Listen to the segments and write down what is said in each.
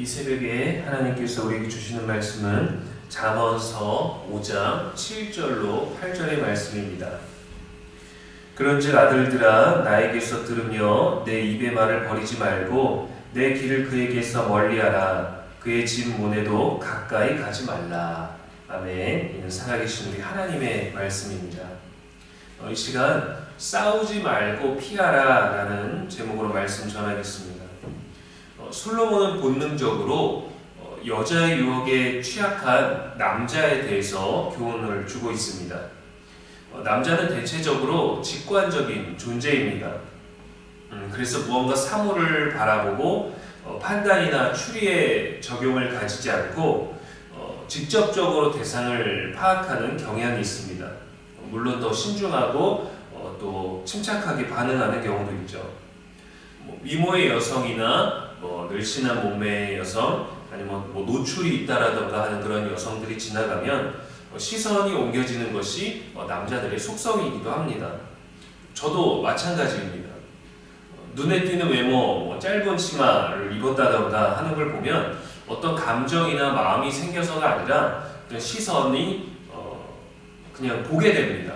이 새벽에 하나님께서 우리에게 주시는 말씀은 잠언서 5장 7절로 8절의 말씀입니다. 그런즉 아들들아 나에게서 들으며 내 입의 말을 버리지 말고 내 길을 그에게서 멀리하라 그의 집 문에도 가까이 가지 말라. 아멘. 이는 살아계신 우리 하나님의 말씀입니다. 어, 이 시간 싸우지 말고 피하라 라는 제목으로 말씀 전하겠습니다. 어, 솔로몬은 본능적으로 어, 여자의 유혹에 취약한 남자에 대해서 교훈을 주고 있습니다. 어, 남자는 대체적으로 직관적인 존재입니다. 음, 그래서 무언가 사물을 바라보고 어, 판단이나 추리에 적용을 가지지 않고 어, 직접적으로 대상을 파악하는 경향이 있습니다. 물론 더 신중하고 어, 또 침착하게 반응하는 경우도 있죠. 뭐 미모의 여성이나 뭐 늘씬한 몸매의 여성 아니면 뭐 노출이 있다라던가 하는 그런 여성들이 지나가면 어, 시선이 옮겨지는 것이 어, 남자들의 속성이기도 합니다. 저도 마찬가지입니다. 어, 눈에 띄는 외모, 뭐 짧은 치마를 입었다던가 하는 걸 보면 어떤 감정이나 마음이 생겨서가 아니라 시선이 어, 그냥 보게 됩니다.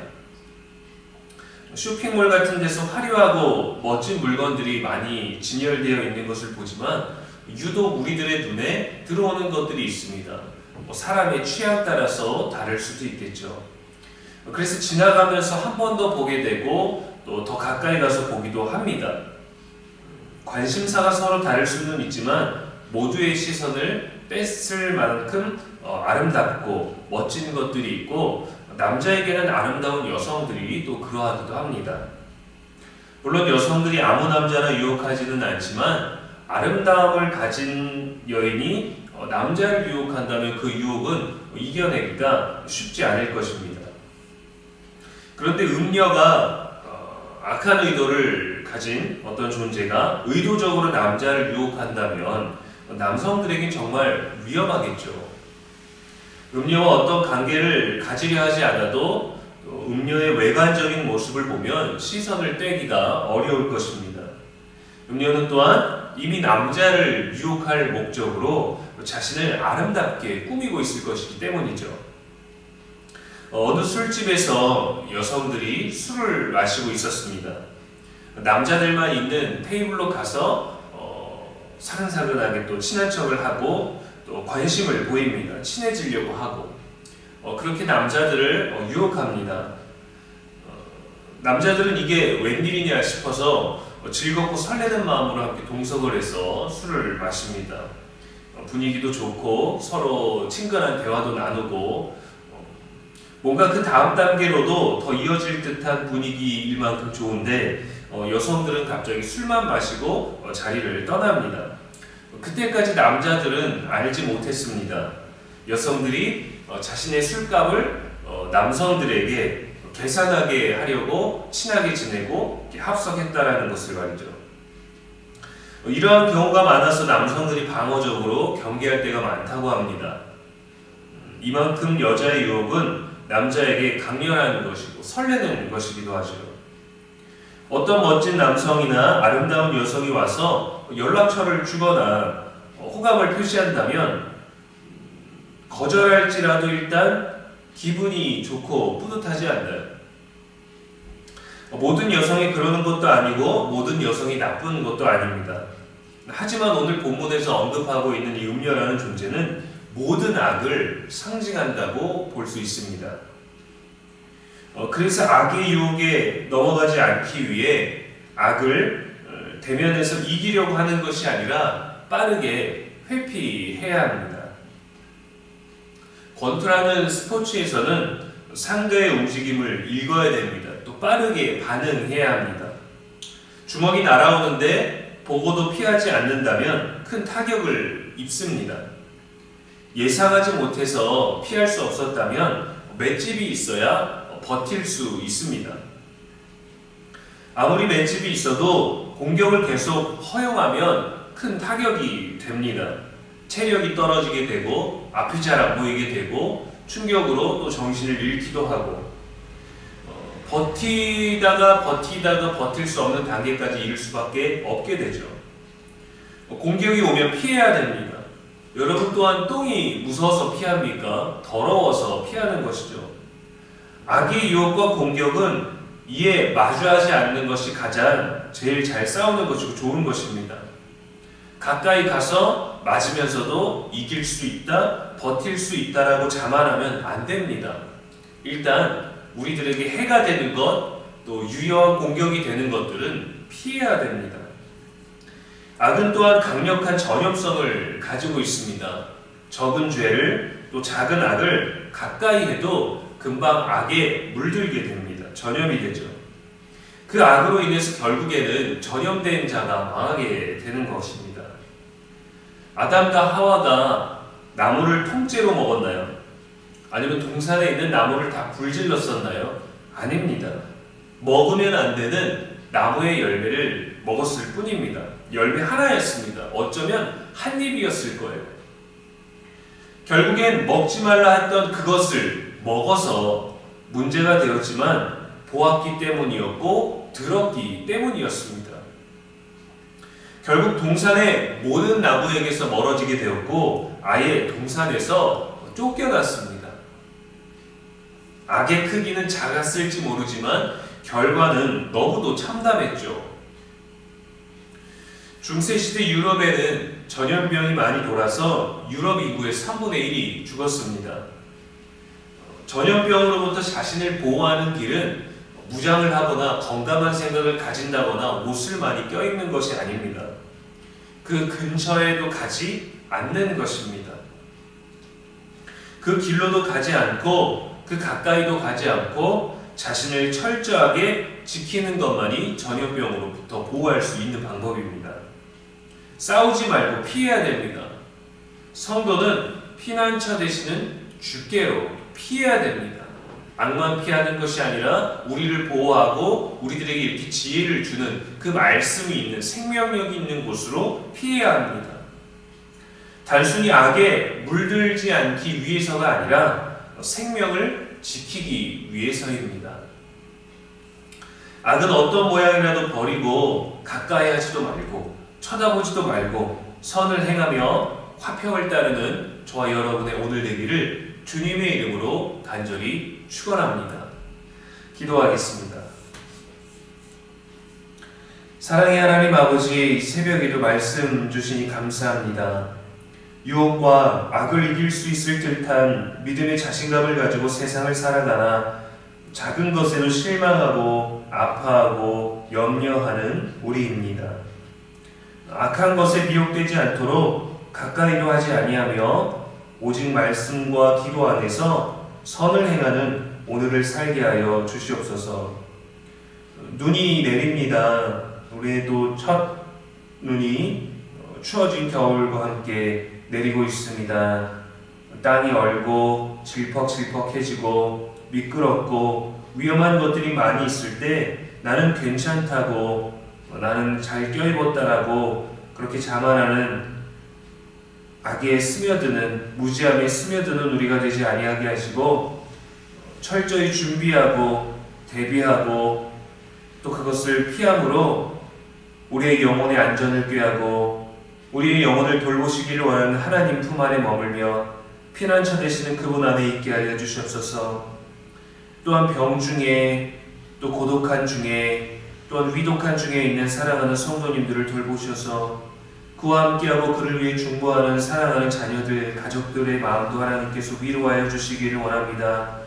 쇼핑몰 같은 데서 화려하고 멋진 물건들이 많이 진열되어 있는 것을 보지만 유독 우리들의 눈에 들어오는 것들이 있습니다. 뭐 사람의 취향 따라서 다를 수도 있겠죠. 그래서 지나가면서 한 번 더 보게 되고 또 더 가까이 가서 보기도 합니다. 관심사가 서로 다를 수는 있지만 모두의 시선을 뺐을 만큼 어, 아름답고 멋진 것들이 있고 남자에게는 아름다운 여성들이 또 그러하기도 합니다. 물론 여성들이 아무 남자나 유혹하지는 않지만 아름다움을 가진 여인이 어, 남자를 유혹한다면 그 유혹은 이겨내기가 쉽지 않을 것입니다. 그런데 음녀가 어, 악한 의도를 가진 어떤 존재가 의도적으로 남자를 유혹한다면 남성들에게 정말 위험하겠죠. 음녀와 어떤 관계를 가지려 하지 않아도 음녀의 외관적인 모습을 보면 시선을 떼기가 어려울 것입니다. 음녀는 또한 이미 남자를 유혹할 목적으로 자신을 아름답게 꾸미고 있을 것이기 때문이죠. 어느 술집에서 여성들이 술을 마시고 있었습니다. 남자들만 있는 테이블로 가서 어, 사근사근하게 또 친한 척을 하고 또 관심을 보입니다. 친해지려고 하고 어, 그렇게 남자들을 어, 유혹합니다. 어, 남자들은 이게 웬일이냐 싶어서 어, 즐겁고 설레는 마음으로 함께 동석을 해서 술을 마십니다. 어, 분위기도 좋고 서로 친근한 대화도 나누고 어, 뭔가 그 다음 단계로도 더 이어질 듯한 분위기일 만큼 좋은데 여성들은 갑자기 술만 마시고 자리를 떠납니다. 그때까지 남자들은 알지 못했습니다. 여성들이 어, 자신의 술값을 어, 남성들에게 계산하게 하려고 친하게 지내고 합석했다라는 것을 말이죠. 어, 이러한 경우가 많아서 남성들이 방어적으로 경계할 때가 많다고 합니다. 음, 이만큼 여자의 유혹은 남자에게 강렬한 것이고 설레는 것이기도 하죠. 어떤 멋진 남성이나 아름다운 여성이 와서 연락처를 주거나 호감을 표시한다면 거절할지라도 일단 기분이 좋고 뿌듯하지 않나요? 모든 여성이 그러는 것도 아니고 모든 여성이 나쁜 것도 아닙니다. 하지만 오늘 본문에서 언급하고 있는 이 음녀라는 존재는 모든 악을 상징한다고 볼 수 있습니다. 어, 그래서 악의 유혹에 넘어가지 않기 위해 악을 대면에서 이기려고 하는 것이 아니라 빠르게 회피해야 합니다. 권투라는 스포츠에서는 상대의 움직임을 읽어야 됩니다. 또 빠르게 반응해야 합니다. 주먹이 날아오는데 보고도 피하지 않는다면 큰 타격을 입습니다. 예상하지 못해서 피할 수 없었다면 맷집이 있어야 버틸 수 있습니다. 아무리 맷집이 있어도 공격을 계속 허용하면 큰 타격이 됩니다. 체력이 떨어지게 되고 앞이 잘 안 보이게 되고 충격으로 또 정신을 잃기도 하고 어, 버티다가 버티다가 버틸 수 없는 단계까지 이를 수밖에 없게 되죠. 어, 공격이 오면 피해야 됩니다. 여러분 또한 똥이 무서워서 피합니까? 더러워서 피하는 것이죠. 악의 유혹과 공격은 이에 마주하지 않는 것이 가장 제일 잘 싸우는 것이고 좋은 것입니다. 가까이 가서 맞으면서도 이길 수 있다, 버틸 수 있다라고 자만하면 안 됩니다. 일단 우리들에게 해가 되는 것, 또 유효한 공격이 되는 것들은 피해야 됩니다. 악은 또한 강력한 전염성을 가지고 있습니다. 적은 죄를 또 작은 악을 가까이 해도 금방 악에 물들게 됩니다. 전염이 되죠. 그 악으로 인해서 결국에는 전염된 자가 망하게 되는 것입니다. 아담과 하와가 나무를 통째로 먹었나요? 아니면 동산에 있는 나무를 다 불질렀었나요? 아닙니다. 먹으면 안 되는 나무의 열매를 먹었을 뿐입니다. 열매 하나였습니다. 어쩌면 한 입이었을 거예요. 결국엔 먹지 말라 했던 그것을 먹어서 문제가 되었지만 보았기 때문이었고 들었기 때문이었습니다. 결국 동산의 모든 나무에게서 멀어지게 되었고 아예 동산에서 쫓겨났습니다. 악의 크기는 작았을지 모르지만 결과는 너무도 참담했죠. 중세시대 유럽에는 전염병이 많이 돌아서 유럽 인구의 3분의 1이 죽었습니다. 전염병으로부터 자신을 보호하는 길은 무장을 하거나 건강한 생각을 가진다거나 옷을 많이 껴입는 것이 아닙니다. 그 근처에도 가지 않는 것입니다. 그 길로도 가지 않고 그 가까이도 가지 않고 자신을 철저하게 지키는 것만이 전염병으로부터 보호할 수 있는 방법입니다. 싸우지 말고 피해야 됩니다. 성도는 피난처 되시는 주께로 피해야 됩니다. 악만 피하는 것이 아니라 우리를 보호하고 우리들에게 이렇게 지혜를 주는 그 말씀이 있는 생명력이 있는 곳으로 피해야 합니다. 단순히 악에 물들지 않기 위해서가 아니라 생명을 지키기 위해서입니다. 악은 어떤 모양이라도 버리고 가까이 하지도 말고 쳐다보지도 말고 선을 행하며 화평을 따르는 저와 여러분의 오늘 되기를 주님의 이름으로 간절히 축원합니다. 기도하겠습니다. 사랑의 하나님 아버지 새벽에도 말씀 주시니 감사합니다. 유혹과 악을 이길 수 있을 듯한 믿음의 자신감을 가지고 세상을 살아가나 작은 것에도 실망하고 아파하고 염려하는 우리입니다. 악한 것에 미혹되지 않도록 가까이도 하지 아니하며 오직 말씀과 기도 안에서 선을 행하는 오늘을 살게 하여 주시옵소서. 눈이 내립니다. 우리의 첫 눈이 추워진 겨울과 함께 내리고 있습니다. 땅이 얼고 질퍽질퍽해지고 미끄럽고 위험한 것들이 많이 있을 때 나는 괜찮다고 나는 잘 껴입었다라고 그렇게 자만하는 악에 스며드는 무지함에 스며드는 우리가 되지 아니하게 하시고 철저히 준비하고 대비하고 또 그것을 피함으로 우리의 영혼의 안전을 꾀하고 우리의 영혼을 돌보시기를 원하는 하나님 품 안에 머물며 피난처 되시는 그분 안에 있게 하여 주시옵소서. 또한 병 중에 또 고독한 중에 또한 위독한 중에 있는 사랑하는 성도님들을 돌보셔서 그와 함께하고 그를 위해 중보하는 사랑하는 자녀들, 가족들의 마음도 하나님께서 위로하여 주시기를 원합니다.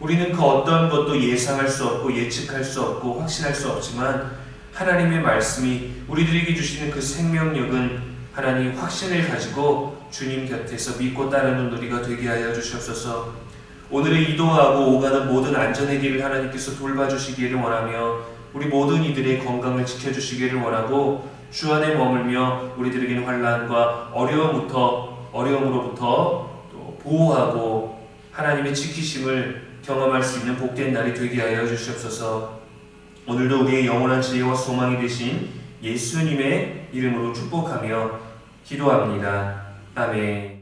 우리는 그 어떤 것도 예상할 수 없고 예측할 수 없고 확신할 수 없지만 하나님의 말씀이 우리들에게 주시는 그 생명력은 하나님 확신을 가지고 주님 곁에서 믿고 따르는 우리가 되게 하여 주시옵소서. 오늘의 이동하고 오가는 모든 안전의 길을 하나님께서 돌봐주시기를 원하며 우리 모든 이들의 건강을 지켜주시기를 원하고 주 안에 머물며 우리들에게는 환란과 어려움부터 어려움으로부터 또 보호하고 하나님의 지키심을 경험할 수 있는 복된 날이 되게 하여 주시옵소서. 오늘도 우리의 영원한 지혜와 소망이 되신 예수님의 이름으로 축복하며 기도합니다. 아멘.